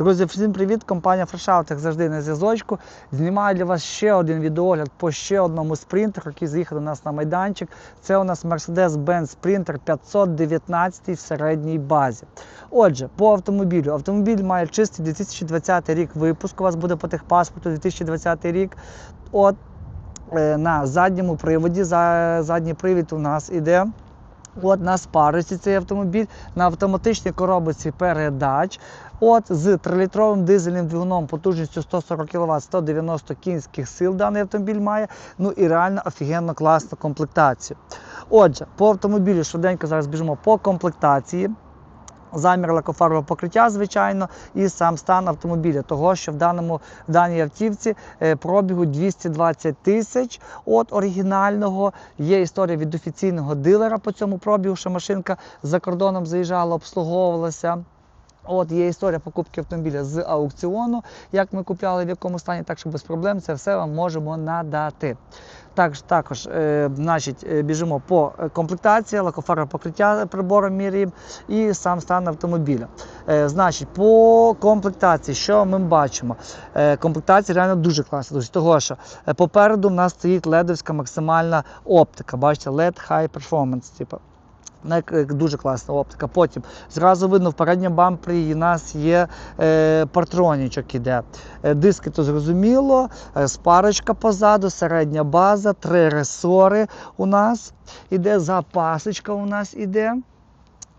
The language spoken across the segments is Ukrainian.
Друзі, всім привіт! Компанія Фрешаут, як завжди на зв'язочку. Знімаю для вас ще один відеогляд по ще одному спринтеру, який заїхав до нас на майданчик. Це у нас Mercedes-Benz Sprinter 519 в середній базі. Отже, по автомобілю. Автомобіль має чистий 2020 рік випуску. У вас буде по техпаспорту 2020 рік. От е, на задньому приводі. За, задній привід у нас іде. От на спарусі цей автомобіль на автоматичній коробці передач. От з 3-літровим дизельним двигуном потужністю 140 кВт, 190 кінських сил даний автомобіль має. Ну і реально офігенно класну комплектацію. Отже, по автомобілю швиденько зараз біжимо по комплектації. Замір лакофарбового покриття, звичайно, і сам стан автомобіля, того, що в даному в даній автівці е, пробігу 220 тисяч. От оригінального є історія від офіційного дилера по цьому пробігу, що машинка за кордоном заїжджала, обслуговувалася. От є історія покупки автомобіля з аукціону, як ми купляли, в якому стані, так що без проблем це все вам можемо надати. Також, також е, значить, е, біжимо по комплектації, лакофарове покриття прибором міряємо і сам стан автомобіля. Е, значить, по комплектації, що ми бачимо? Е, комплектація реально дуже класна, друзі, того що е, попереду в нас стоїть ледовська максимальна оптика. Бачите, LED High Performance. Типу. Дуже класна оптика. Потім зразу видно в передньому бампері у нас є е, партронічок іде. Е, диски то зрозуміло, е, спарочка позаду, середня база, три ресори у нас іде, запасочка у нас іде.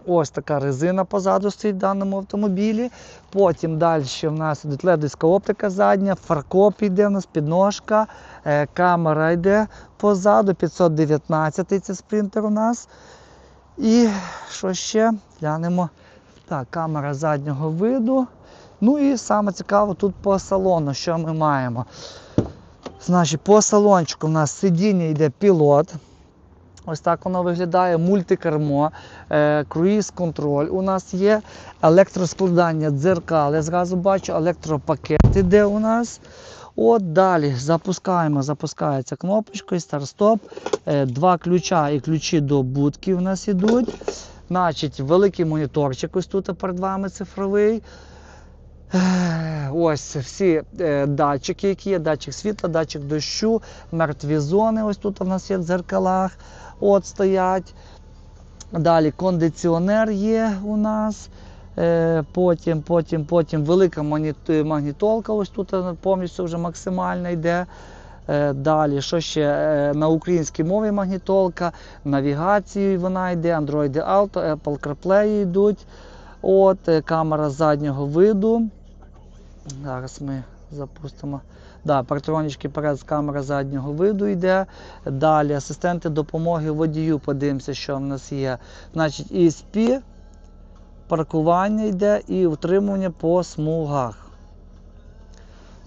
Ось така резина позаду стоїть в даному автомобілі. Потім далі в нас ледовська оптика задня, фаркоп йде у нас, підножка, е, камера йде позаду, 519 це спринтер у нас. І що ще? Глянемо. Так, камера заднього виду. Ну і саме цікаво тут по салону, що ми маємо. Значить, по салончику у нас сидіння йде пілот. Ось так воно виглядає, мультикермо, е, круїз-контроль. У нас є електроскладання дзеркал. Я зразу бачу, електропакет іде у нас. От далі запускаємо, запускається кнопочкою, старт-стоп. Е, Два ключа і ключі до будки у нас ідуть. Значить, великий моніторчик ось тут перед вами цифровий. Е, Ось всі е, датчики, які є, датчик світла, датчик дощу, мертві зони. Ось тут у нас є в дзеркалах. От стоять. Далі кондиціонер є у нас. Е, Потім, потім, потім велика магнітолка, ось тут е, повністю вже максимальна йде. Е, Далі, що ще? На українській мові магнітолка, навігацію вона йде, Android Auto, Apple CarPlay йдуть. От, камера заднього виду. Зараз ми запустимо. Да, партронічки перед камера заднього виду йде. Далі асистенти допомоги водію. Подивимося, що в нас є. Значить, ESP, паркування йде і утримування по смугах.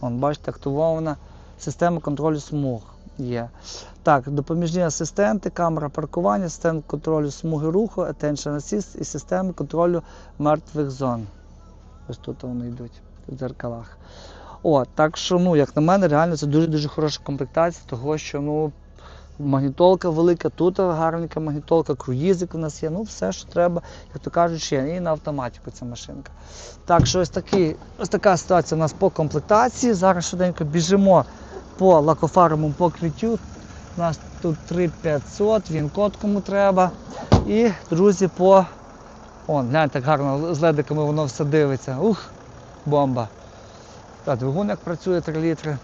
Вон, бачите, активована система контролю смуг є. Так, допоміжні асистенти, камера паркування, асистент контролю смуги руху, Attention Assist і системи контролю мертвих зон. Ось тут вони йдуть в дзеркалах. О, так що, ну, як на мене, реально це дуже-дуже хороша комплектація, того що ну, магнітолка велика, тут гарненька магнітолка, круїзик у нас є, ну все, що треба, як то кажуть, є. І на автоматику ця машинка. Так що ось, такий, ось така ситуація у нас по комплектації. Зараз швиденько біжимо по лакофаровому покриттю. У нас тут 3500, він код кому треба. І, друзі, по. О, гляньте, як гарно з ледиками воно все дивиться. Ух, бомба. Так, двигун як працює 3 літри.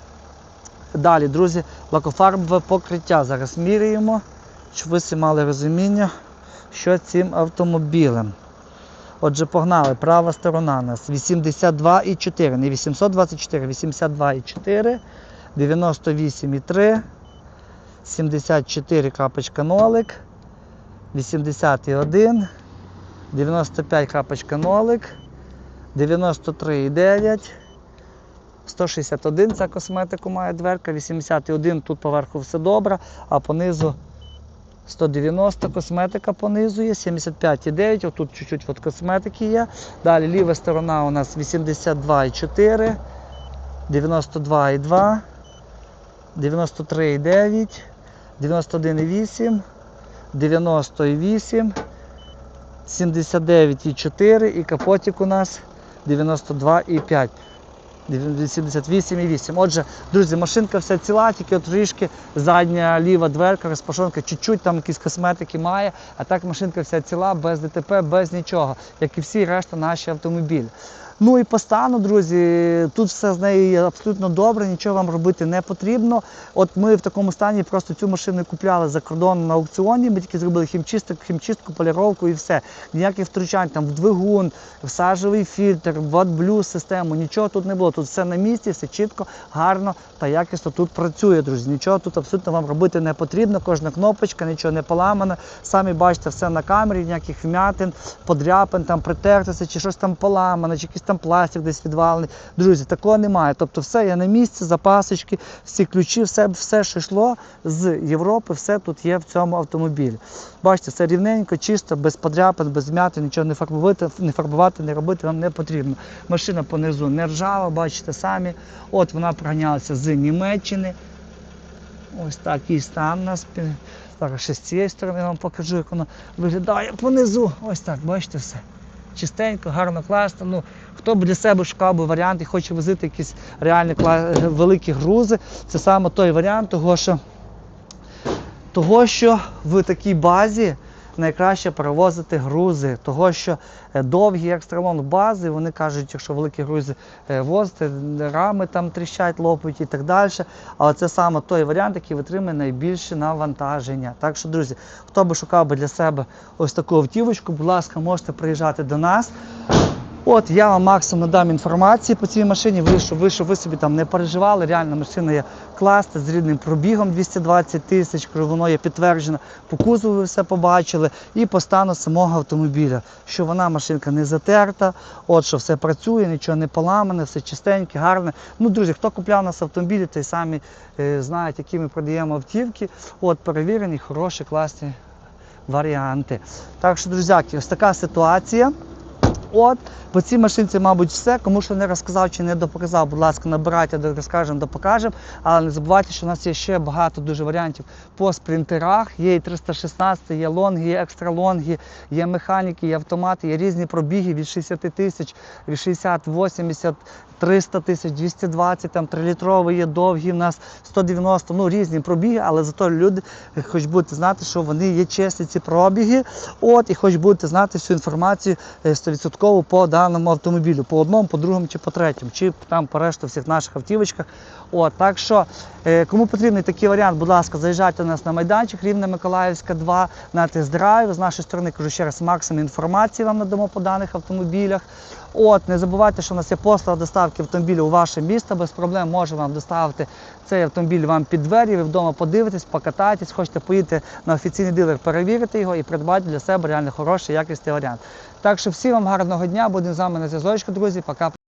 Далі, друзі, лакофарбове покриття. Зараз міряємо, щоб ви всі мали розуміння, що цим автомобілем. Отже, погнали. Права сторона у нас 82,4, не 824, 82,4, 98,3, 74,0, 81, 95,0, 93,9. 161 ця косметику має дверка, 81 тут поверху все добре, а понизу 190 косметика понизу є, 75,9, отут чуть-чуть от косметики є. Далі ліва сторона у нас 82,4, 92,2, 93,9, 91,8, 90,8, 79,4 і капотик у нас 92,5. 88,8. Отже, друзі, машинка вся ціла, тільки от трішки задня ліва дверка, розпашонка, чуть-чуть там якісь косметики має, а так машинка вся ціла, без ДТП, без нічого, як і всі решта наші автомобілі. Ну і по стану, друзі, тут все з нею абсолютно добре, нічого вам робити не потрібно. От ми в такому стані просто цю машину купляли за кордоном на аукціоні. Ми тільки зробили хімчистку, хімчистку, поліровку і все. Ніяких втручань там в двигун, в сажевий фільтр, в AdBlue систему, нічого тут не було. Тут все на місці, все чітко, гарно та якісно тут працює, друзі. Нічого тут абсолютно вам робити не потрібно. Кожна кнопочка, нічого не поламано. Самі бачите все на камері, ніяких вмятин, подряпин, там притертися, чи щось там поламано, чи якийсь там пластик десь відвалений. Друзі, такого немає. Тобто все є на місці, запасочки, всі ключі, все, все, що йшло з Європи, все тут є в цьому автомобілі. Бачите, все рівненько, чисто, без подряпин, без м'яти, нічого не фарбувати, не фарбувати, не робити вам не потрібно. Машина понизу не ржава, бачите самі. От вона проганялася з Німеччини. Ось такий стан у нас. Зараз ще з цієї сторони вам покажу, як воно виглядає понизу. Ось так, бачите все. Чистенько, гарно, класно. Ну, хто б для себе шукав би варіант і хоче возити якісь реальні великі грузи, це саме той варіант, того що, того, що в такій базі найкраще перевозити грузи, того що е, довгі бази, вони кажуть, якщо великі грузи е, возити, рами там тріщать, лопають і так далі. Але це саме той варіант, який витримує найбільше навантаження. Так що, друзі, хто би шукав би для себе ось таку автівочку, будь ласка, можете приїжджати до нас. От я вам максимум надам інформації по цій машині, ви, щоб ви, щоб ви собі там не переживали. Реально машина є класна з рідним пробігом 220 тисяч, воно є підтверджено. По кузову ви все побачили і по стану самого автомобіля, що вона машинка не затерта, от що все працює, нічого не поламане, все чистеньке, гарне. Ну, друзі, хто купляв нас автомобілі, той самі е, знають, які ми продаємо автівки. От перевірені, хороші, класні варіанти. Так що, друзяки, ось така ситуація от, по цій машинці, мабуть, все. Кому що не розказав чи не допоказав, будь ласка, набирайте, розкажемо, допокажемо. Але не забувайте, що у нас є ще багато дуже варіантів по спринтерах. Є і 316, є лонги, є екстралонги, є механіки, є автомати, є різні пробіги від 60 тисяч, від 60, 80, 300 тисяч, 220, там 3-літрові є довгі, у нас 190, ну різні пробіги, але зато люди хоч будете знати, що вони є чесні ці пробіги. От, і хоч будете знати всю інформацію е, 100% обов'язково по даному автомобілю, по одному, по другому чи по третьому, чи там по решту всіх наших автівочках. От, Так що, е, кому потрібний такий варіант, будь ласка, заїжджайте у нас на майданчик, Рівне Миколаївська, 2 на тест-драйв. З нашої сторони, кажу ще раз, максимум інформації вам надамо по даних автомобілях. От, Не забувайте, що у нас є послуга доставки автомобіля у ваше місто, без проблем може вам доставити цей автомобіль вам під двері, ви вдома подивитесь, покатаєтесь, хочете поїти на офіційний дилер, перевірити його і придбати для себе реально хороший якісний варіант. Так що всім вам гарного дня, будемо з вами на зв'язочку, друзі. Пока.